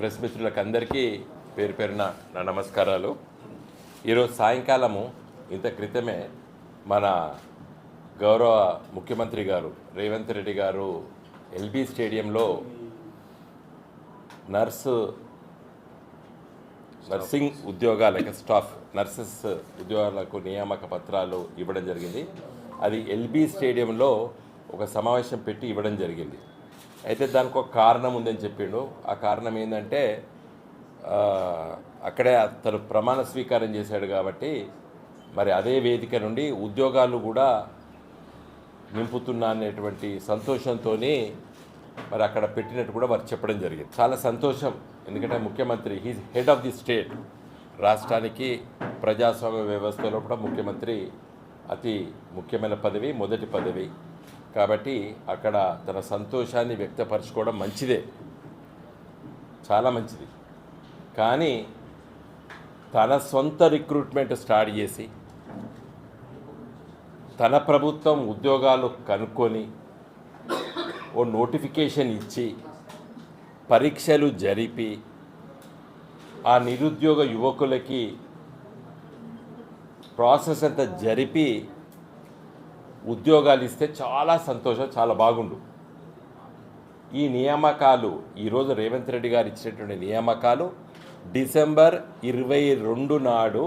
Press మిత్రులకు అందరికీ పేరు పేరున నా నమస్కారాలు. ఈరోజు సాయంకాలము ఇంత క్రితమే మన గౌరవ ముఖ్యమంత్రి గారు రేవంత్ రెడ్డి గారు ఎల్బీ స్టేడియంలో నర్సు నర్సింగ్ ఉద్యోగాల స్టాఫ్ నర్సెస్ ఉద్యోగాలకు నియామక పత్రాలు ఇవ్వడం జరిగింది. అది ఎల్బీ స్టేడియంలో ఒక సమావేశం పెట్టి ఇవ్వడం జరిగింది. అయితే దానికి ఒక కారణం ఉందని చెప్పిండు. ఆ కారణం ఏంటంటే అక్కడే అతను ప్రమాణ స్వీకారం చేశాడు కాబట్టి మరి అదే వేదిక నుండి ఉద్యోగాలు కూడా నింపుతున్నా అనేటువంటి సంతోషంతో మరి అక్కడ పెట్టినట్టు కూడా వారు చెప్పడం జరిగింది. చాలా సంతోషం. ఎందుకంటే ముఖ్యమంత్రి he's head of the state రాష్ట్రానికి ప్రజాస్వామ్య వ్యవస్థలో కూడా ముఖ్యమంత్రి అతి ముఖ్యమైన పదవి మొదటి పదవి. కాబట్టి అక్కడ తన సంతోషాన్ని వ్యక్తపరచుకోవడం మంచిదే. చాలా మంచిది. కానీ తన సొంత రిక్రూట్మెంట్ స్టార్ట్ చేసి తన ప్రభుత్వం ఉద్యోగాలు కనుక్కొని ఓ నోటిఫికేషన్ ఇచ్చి పరీక్షలు జరిపి ఆ నిరుద్యోగ యువకులకి ప్రాసెస్ అంతా జరిపి ఉద్యోగాలు ఇస్తే చాలా సంతోషం చాలా బాగుండు. ఈ నియామకాలు ఈరోజు రేవంత్ రెడ్డి గారు ఇచ్చినటువంటి నియామకాలు డిసెంబర్ ఇరవై రెండు నాడు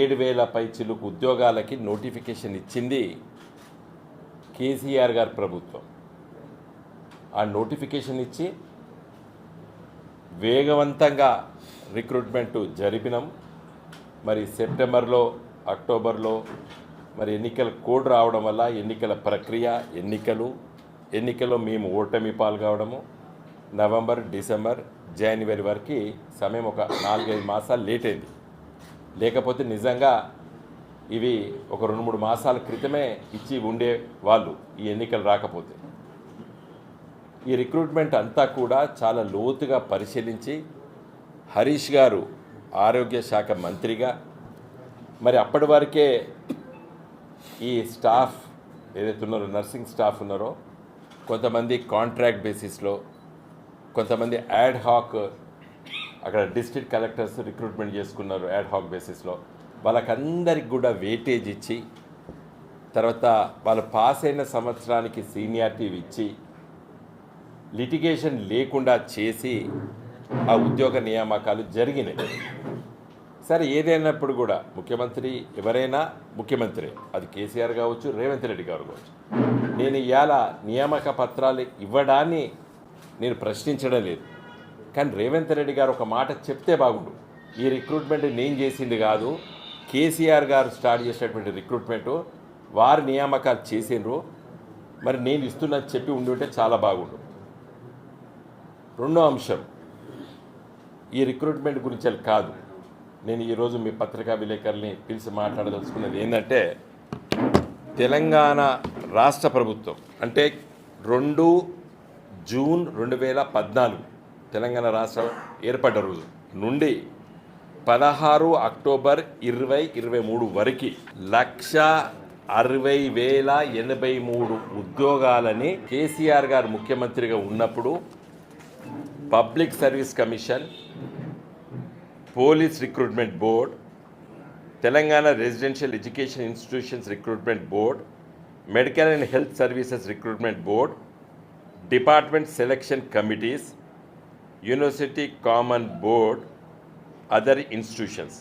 ఏడు వేల పైచిలుకు ఉద్యోగాలకి నోటిఫికేషన్ ఇచ్చింది కేసీఆర్ గారి ప్రభుత్వం. ఆ నోటిఫికేషన్ ఇచ్చి వేగవంతంగా రిక్రూట్మెంట్ జరిపినాం. మరి సెప్టెంబర్లో అక్టోబర్లో మరి ఎన్నికల కోడ్ రావడం వల్ల ఎన్నికల ప్రక్రియ ఎన్నికలు ఎన్నికల్లో మేము ఓటమి పాల్గొవడము నవంబర్ డిసెంబర్ జనవరి వరకు సమయం ఒక నాలుగైదు మాసాలు లేట్ అయింది. లేకపోతే నిజంగా ఇవి ఒక రెండు మూడు మాసాల క్రితమే ఇచ్చి ఉండే వాళ్ళు ఈ ఎన్నికలు రాకపోతే. ఈ రిక్రూట్మెంట్ అంతా కూడా చాలా లోతుగా పరిశీలించి హరీష్ గారు ఆరోగ్య శాఖ మంత్రిగా మరి అప్పటి వరకే ఈ స్టాఫ్ ఏదైతే ఉన్నారో నర్సింగ్ స్టాఫ్ ఉన్నారో కొంతమంది కాంట్రాక్ట్ బేసిస్లో కొంతమంది యాడ్ హాక్ అక్కడ డిస్ట్రిక్ట్ కలెక్టర్స్ రిక్రూట్మెంట్ చేసుకున్నారు యాడ్ హాక్ బేసిస్లో వాళ్ళకందరికి కూడా వెయిటేజ్ ఇచ్చి తర్వాత వాళ్ళు పాస్ అయిన సంవత్సరానికి సీనియారిటీ ఇచ్చి లిటిగేషన్ లేకుండా చేసి ఆ ఉద్యోగ నియామకాలు జరిగినాయి. సరే ఏదైనప్పుడు కూడా ముఖ్యమంత్రి ఎవరైనా ముఖ్యమంత్రి అది కేసీఆర్ కావచ్చు రేవంత్ రెడ్డి గారు కావచ్చు నేను ఇవాళ నియామక పత్రాలు ఇవ్వడాన్ని నేను ప్రశ్నించడం లేదు. కానీ రేవంత్ రెడ్డి గారు ఒక మాట చెప్తే బాగుండు. ఈ రిక్రూట్మెంట్ నేను చేసింది కాదు కేసీఆర్ గారు స్టార్ట్ చేసినటువంటి రిక్రూట్మెంట్ వారి నియామకాలు చేసిండ్రు. మరి నేను ఇస్తున్నా చెప్పి ఉండి ఉంటే చాలా బాగుండు. రెండో అంశం ఈ రిక్రూట్మెంట్ గురించి కాదు. నేను ఈరోజు మీ పత్రికా విలేకరుల్ని పిలిచి మాట్లాడదలుచుకున్నది ఏంటంటే తెలంగాణ రాష్ట్ర ప్రభుత్వం అంటే రెండు జూన్ రెండు వేల పద్నాలుగు తెలంగాణ రాష్ట్రం ఏర్పడ్డ రోజు నుండి పదహారు అక్టోబర్ ఇరవై ఇరవై మూడు వరకు లక్ష అరవై వేల ఎనభై మూడు ఉద్యోగాలని కేసీఆర్ గారు ముఖ్యమంత్రిగా ఉన్నప్పుడు public service commission police recruitment board Telangana residential education institutions recruitment board medical and health services recruitment board department selection committees university common board other institutions.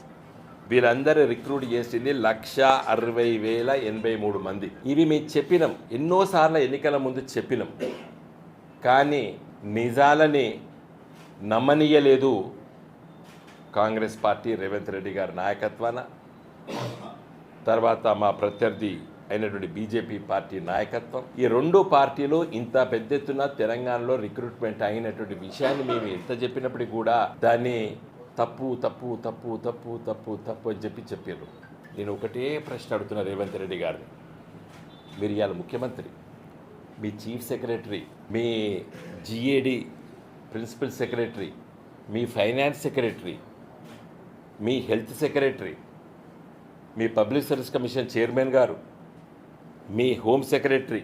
వీళ్ళందరూ రిక్రూట్ చేసింది లక్ష అరవై వేల ఎనభై మూడు మంది. ఇవి మేము చెప్పినాం. ఎన్నోసార్లు ఎన్నికల ముందు చెప్పినాం. కానీ నిజాలని నమ్మనీయలేదు. కాంగ్రెస్ పార్టీ రేవంత్ రెడ్డి గారి నాయకత్వాన తర్వాత మా ప్రత్యర్థి అయినటువంటి బీజేపీ పార్టీ నాయకత్వం. ఈ రెండు పార్టీలు ఇంత పెద్ద ఎత్తున తెలంగాణలో రిక్రూట్మెంట్ అయినటువంటి విషయాన్ని మేము ఎంత చెప్పినప్పటికీ కూడా దాన్ని తప్పు తప్పు తప్పు తప్పు తప్పు తప్పు అని చెప్పి చెప్పారు నేను ఒకటే ప్రశ్న అడుగుతున్నా రేవంత్ రెడ్డి గారిని. మీరు ఇవాళ ముఖ్యమంత్రి మీ చీఫ్ సెక్రటరీ మీ జిఏడి ప్రిన్సిపల్ సెక్రటరీ మీ ఫైనాన్స్ సెక్రటరీ మీ హెల్త్ సెక్రటరీ మీ పబ్లిక్ సర్వీస్ కమిషన్ చైర్మన్ గారు మీ హోమ్ సెక్రటరీ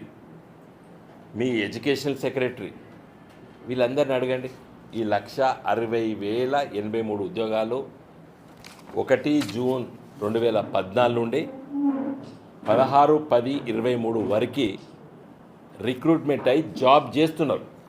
మీ ఎడ్యుకేషన్ సెక్రటరీ వీళ్ళందరిని అడగండి. ఈ లక్ష అరవై వేల ఎనభై మూడు ఉద్యోగాలు ఒకటి జూన్ రెండు వేల పద్నాలుగు నుండి పదహారు పది ఇరవై మూడు వరకు రిక్రూట్మెంట్ అయి జాబ్ చేస్తున్నారు.